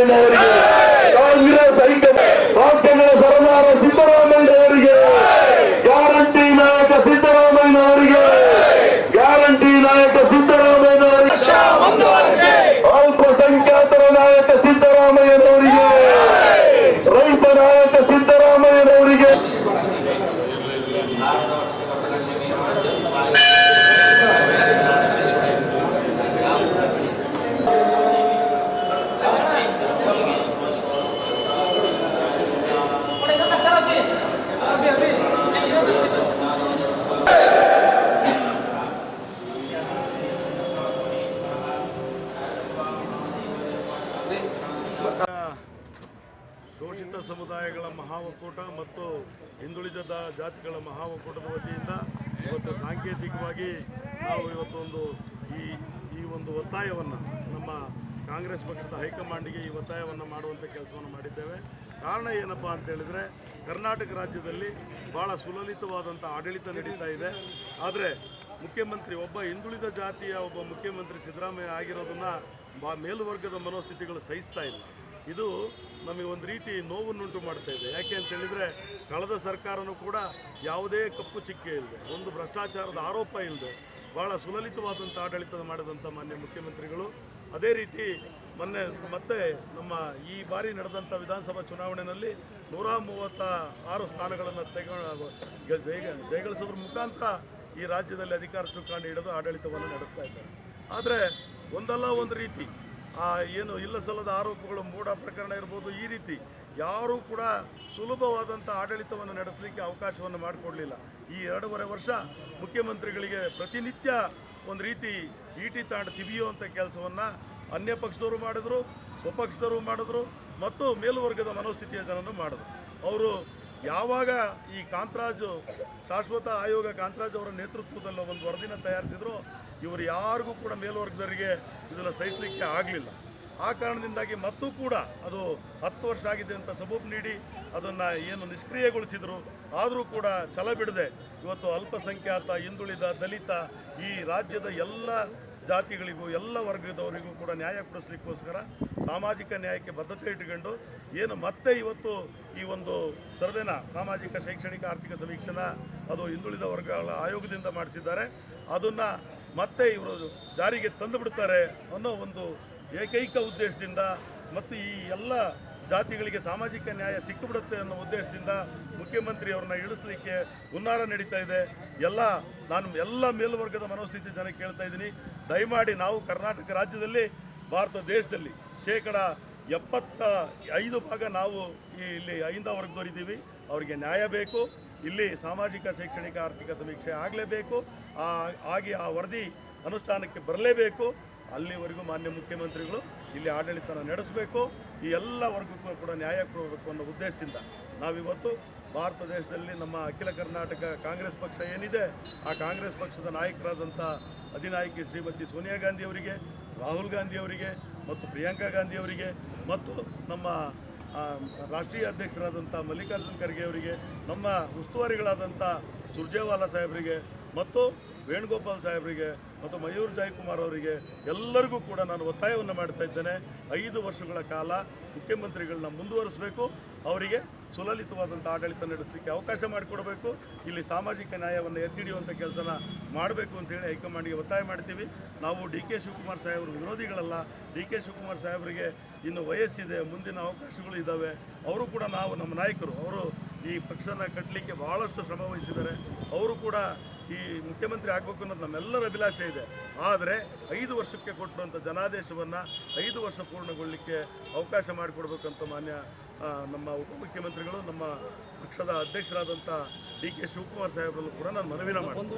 പറയുന്നവർക്ക് ಸಮುದಾಯಗಳ ಮಹಾ ಒಕ್ಕೂಟ ಮತ್ತು ಹಿಂದುಳಿದ ಜಾತಿಗಳ ಮಹಾ ಒಕ್ಕೂಟದ ವತಿಯಿಂದ ಇವತ್ತು ಸಾಂಕೇತಿಕವಾಗಿ ನಾವು ಇವತ್ತೊಂದು ಈ ಈ ಒಂದು ಒತ್ತಾಯವನ್ನು ನಮ್ಮ ಕಾಂಗ್ರೆಸ್ ಪಕ್ಷದ ಹೈಕಮಾಂಡ್ಗೆ ಈ ಒತ್ತಾಯವನ್ನು ಮಾಡುವಂಥ ಕೆಲಸವನ್ನು ಮಾಡಿದ್ದೇವೆ. ಕಾರಣ ಏನಪ್ಪ ಅಂತ ಹೇಳಿದರೆ, ಕರ್ನಾಟಕ ರಾಜ್ಯದಲ್ಲಿ ಭಾಳ ಸುಲಲಿತವಾದಂಥ ಆಡಳಿತ ನಡೀತಾ ಇದೆ. ಆದರೆ ಮುಖ್ಯಮಂತ್ರಿ ಒಬ್ಬ ಹಿಂದುಳಿದ ಜಾತಿಯ ಒಬ್ಬ ಮುಖ್ಯಮಂತ್ರಿ ಸಿದ್ದರಾಮಯ್ಯ ಆಗಿರೋದನ್ನು ಬಾ, ಮೇಲುವರ್ಗದ ಮನೋಸ್ಥಿತಿಗಳು ಸಹಿಸ್ತಾ ಇಲ್ಲ. ಇದು ನಮಗೆ ಒಂದು ರೀತಿ ನೋವನ್ನುಂಟು ಮಾಡ್ತಾ ಇದೆ. ಯಾಕೆ ಅಂತ ಹೇಳಿದರೆ ಕಳೆದ ಸರ್ಕಾರನೂ ಕೂಡ ಯಾವುದೇ ಕಪ್ಪು ಚಿಕ್ಕೆ ಇಲ್ಲದೆ ಒಂದು ಭ್ರಷ್ಟಾಚಾರದ ಆರೋಪ ಇಲ್ಲದೆ ಭಾಳ ಸುಲಲಿತವಾದಂಥ ಆಡಳಿತ ಮಾಡಿದಂಥ ಮಾನ್ಯ ಮುಖ್ಯಮಂತ್ರಿಗಳು, ಅದೇ ರೀತಿ ಮೊನ್ನೆ ಮತ್ತೆ ನಮ್ಮ ಈ ಬಾರಿ ನಡೆದಂಥ ವಿಧಾನಸಭಾ ಚುನಾವಣೆಯಲ್ಲಿ ನೂರ ಮೂವತ್ತ ಆರು ಸ್ಥಾನಗಳನ್ನು ಜಯ, ಜಯಗಳಿಸೋದ್ರ ಮುಖಾಂತರ ಈ ರಾಜ್ಯದಲ್ಲಿ ಅಧಿಕಾರ ಚುಕ್ಕಾಣಿ ಹಿಡಿದು ಆಡಳಿತವನ್ನು ನಡೆಸ್ತಾ ಇದ್ದಾರೆ. ಆದರೆ ಒಂದಲ್ಲ ಒಂದು ರೀತಿ ಏನು ಇಲ್ಲ ಸಲ್ಲದ ಆರೋಪಗಳು ಮೂಢ ಪ್ರಕರಣ ಇರ್ಬೋದು ಈ ರೀತಿ ಯಾರೂ ಕೂಡ ಸುಲಭವಾದಂಥ ಆಡಳಿತವನ್ನು ನಡೆಸಲಿಕ್ಕೆ ಅವಕಾಶವನ್ನು ಮಾಡಿಕೊಡಲಿಲ್ಲ. ಈ ಎರಡೂವರೆ ವರ್ಷ ಮುಖ್ಯಮಂತ್ರಿಗಳಿಗೆ ಪ್ರತಿನಿತ್ಯ ಒಂದು ರೀತಿ ಈಟಿ ತಾಂಡ ತಿವಿಯುವಂಥ ಕೆಲಸವನ್ನು ಅನ್ಯ ಪಕ್ಷದವರು ಮಾಡಿದ್ರು, ಸ್ವಪಕ್ಷದವರು ಮಾಡಿದ್ರು ಮತ್ತು ಮೇಲುವರ್ಗದ ಮನೋಸ್ಥಿತಿಯ ಜನರು ಮಾಡಿದ್ರು. ಅವರು ಯಾವಾಗ ಈ ಕಾಂತರಾಜು, ಶಾಶ್ವತ ಆಯೋಗ ಕಾಂತರಾಜ್ ಅವರ ನೇತೃತ್ವದಲ್ಲಿ ಒಂದು ವರದಿನ ತಯಾರಿಸಿದ್ರು, ಇವರು ಯಾರಿಗೂ ಕೂಡ ಮೇಲ್ವರ್ಗದವರಿಗೆ ಇದನ್ನು ಸಹಿಸಲಿಕ್ಕೆ ಆಗಲಿಲ್ಲ. ಆ ಕಾರಣದಿಂದಾಗಿ ಮತ್ತೂ ಕೂಡ ಅದು ಹತ್ತು ವರ್ಷ ಆಗಿದೆ ಅಂತ ಸಬೂಬು ನೀಡಿ ಅದನ್ನು ಏನು ನಿಷ್ಕ್ರಿಯಗೊಳಿಸಿದರು, ಆದರೂ ಕೂಡ ಛಲ ಬಿಡದೆ ಇವತ್ತು ಅಲ್ಪಸಂಖ್ಯಾತ, ಹಿಂದುಳಿದ, ದಲಿತ ಈ ರಾಜ್ಯದ ಎಲ್ಲ ಜಾತಿಗಳಿಗೂ, ಎಲ್ಲ ವರ್ಗದವರಿಗೂ ಕೂಡ ನ್ಯಾಯ ಕೊಡಿಸ್ಲಿಕ್ಕೋಸ್ಕರ ಸಾಮಾಜಿಕ ನ್ಯಾಯಕ್ಕೆ ಬದ್ಧತೆ ಇಟ್ಟುಕೊಂಡು ಏನು ಮತ್ತೆ ಇವತ್ತು ಈ ಒಂದು ಸರ್ವೆನ ಸಾಮಾಜಿಕ, ಶೈಕ್ಷಣಿಕ, ಆರ್ಥಿಕ ಸಮೀಕ್ಷೆನ ಅದು ಹಿಂದುಳಿದ ವರ್ಗಗಳ ಆಯೋಗದಿಂದ ಮಾಡಿಸಿದ್ದಾರೆ. ಅದನ್ನು ಮತ್ತೆ ಇವರು ಜಾರಿಗೆ ತಂದು ಬಿಡ್ತಾರೆ ಅನ್ನೋ ಒಂದು ಏಕೈಕ ಉದ್ದೇಶದಿಂದ ಮತ್ತು ಈ ಎಲ್ಲ ಜಾತಿಗಳಿಗೆ ಸಾಮಾಜಿಕ ನ್ಯಾಯ ಸಿಕ್ಕಿಬಿಡುತ್ತೆ ಅನ್ನೋ ಉದ್ದೇಶದಿಂದ ಮುಖ್ಯಮಂತ್ರಿ ಅವ್ರನ್ನ ಇಳಿಸ್ಲಿಕ್ಕೆ ಹುನ್ನಾರ ನಡೀತಾ ಇದೆ. ಎಲ್ಲ ನಾನು ಎಲ್ಲ ಮೇಲ್ವರ್ಗದ ಮನೋಸ್ಥಿತಿ ಜನ ಕೇಳ್ತಾ ಇದ್ದೀನಿ. ದಯಮಾಡಿ ನಾವು ಕರ್ನಾಟಕ ರಾಜ್ಯದಲ್ಲಿ, ಭಾರತ ದೇಶದಲ್ಲಿ ಶೇಕಡ ಎಪ್ಪತ್ತ ಐದು ಭಾಗ ನಾವು ಈ ಇಲ್ಲಿ ಐಂದ ವರ್ಗದವರಿದ್ದೀವಿ ಅವರಿಗೆ ನ್ಯಾಯ ಬೇಕು. ಇಲ್ಲಿ ಸಾಮಾಜಿಕ, ಶೈಕ್ಷಣಿಕ, ಆರ್ಥಿಕ ಸಮೀಕ್ಷೆ ಆಗಲೇಬೇಕು. ಆಗಿ ಆ ವರದಿ ಅನುಷ್ಠಾನಕ್ಕೆ ಬರಲೇಬೇಕು. ಅಲ್ಲಿವರೆಗೂ ಮಾನ್ಯ ಮುಖ್ಯಮಂತ್ರಿಗಳು ಇಲ್ಲಿ ಆಡಳಿತನ ನಡೆಸಬೇಕು. ಈ ಎಲ್ಲ ವರ್ಗಕ್ಕೂ ಕೂಡ ನ್ಯಾಯ ಕೊಡಬೇಕು ಅನ್ನೋ ಉದ್ದೇಶದಿಂದ ನಾವಿವತ್ತು ಭಾರತ ದೇಶದಲ್ಲಿ ನಮ್ಮ ಅಖಿಲ ಕರ್ನಾಟಕ ಕಾಂಗ್ರೆಸ್ ಪಕ್ಷ ಏನಿದೆ, ಆ ಕಾಂಗ್ರೆಸ್ ಪಕ್ಷದ ನಾಯಕರಾದಂಥ ಅಧಿನಾಯಕಿ ಶ್ರೀಮತಿ ಸೋನಿಯಾ ಗಾಂಧಿ ಅವರಿಗೆ, ರಾಹುಲ್ ಗಾಂಧಿ ಅವರಿಗೆ ಮತ್ತು ಪ್ರಿಯಾಂಕಾ ಗಾಂಧಿ ಅವರಿಗೆ ಮತ್ತು ನಮ್ಮ ರಾಷ್ಟ್ರೀಯ ಅಧ್ಯಕ್ಷರಾದಂಥ ಮಲ್ಲಿಕಾರ್ಜುನ್ ಖರ್ಗೆ ಅವರಿಗೆ, ನಮ್ಮ ಉಸ್ತುವಾರಿಗಳಾದಂಥ ಸುರ್ಜೇವಾಲಾ ಸಾಹೇಬರಿಗೆ ಮತ್ತು ವೇಣುಗೋಪಾಲ್ ಸಾಹೇಬರಿಗೆ ಮತ್ತು ಮಯೂರ್ ಜಯಕುಮಾರ್ ಅವರಿಗೆ ಎಲ್ಲರಿಗೂ ಕೂಡ ನಾನು ಒತ್ತಾಯವನ್ನು ಮಾಡ್ತಾ ಇದ್ದೇನೆ. ಐದು ವರ್ಷಗಳ ಕಾಲ ಮುಖ್ಯಮಂತ್ರಿಗಳನ್ನ ಮುಂದುವರಿಸಬೇಕು. ಅವರಿಗೆ ಸುಲಲಿತವಾದಂಥ ಆಡಳಿತ ನಡೆಸಲಿಕ್ಕೆ ಅವಕಾಶ ಮಾಡಿಕೊಡಬೇಕು. ಇಲ್ಲಿ ಸಾಮಾಜಿಕ ನ್ಯಾಯವನ್ನು ಎತ್ತಿಡಿಯುವಂಥ ಕೆಲಸನ ಮಾಡಬೇಕು ಅಂತೇಳಿ ಹೈಕಮಾಂಡ್ಗೆ ಒತ್ತಾಯ ಮಾಡ್ತೀವಿ. ನಾವು ಡಿ ಕೆ ಶಿವಕುಮಾರ್ ಸಾಹೇಬರು ವಿರೋಧಿಗಳಲ್ಲ. ಡಿ ಕೆ ಶಿವಕುಮಾರ್ ಸಾಹೇಬರಿಗೆ ಇನ್ನು ವಯಸ್ಸಿದೆ, ಮುಂದಿನ ಅವಕಾಶಗಳು ಇದ್ದಾವೆ ಅವರು ಕೂಡ ನಾವು ನಮ್ಮ ನಾಯಕರು. ಅವರು ಈ ಪಕ್ಷನ ಕಟ್ಟಲಿಕ್ಕೆ ಭಾಳಷ್ಟು ಶ್ರಮ ವಹಿಸಿದ್ದಾರೆ. ಅವರು ಕೂಡ ಈ ಮುಖ್ಯಮಂತ್ರಿ ಆಗಬೇಕು ಅನ್ನೋದು ನಮ್ಮೆಲ್ಲರ ಅಭಿಲಾಷೆ ಇದೆ. ಆದರೆ ಐದು ವರ್ಷಕ್ಕೆ ಕೊಟ್ಟಿರುವಂಥ ಜನಾದೇಶವನ್ನು ಐದು ವರ್ಷ ಪೂರ್ಣಗೊಳ್ಳಲಿಕ್ಕೆ ಅವಕಾಶ ಮಾಡಿಕೊಡ್ಬೇಕಂತ ಮಾನ್ಯ ನಮ್ಮ ಉಪಮುಖ್ಯಮಂತ್ರಿಗಳು, ನಮ್ಮ ಪಕ್ಷದ ಅಧ್ಯಕ್ಷರಾದಂಥ ಡಿ ಕೆ ಶಿವಕುಮಾರ್ ಸಾಹೇಬರಲ್ಲೂ ಕೂಡ ನಾನು ಮನವಿನ ಮಾಡ್ತೀನಿ.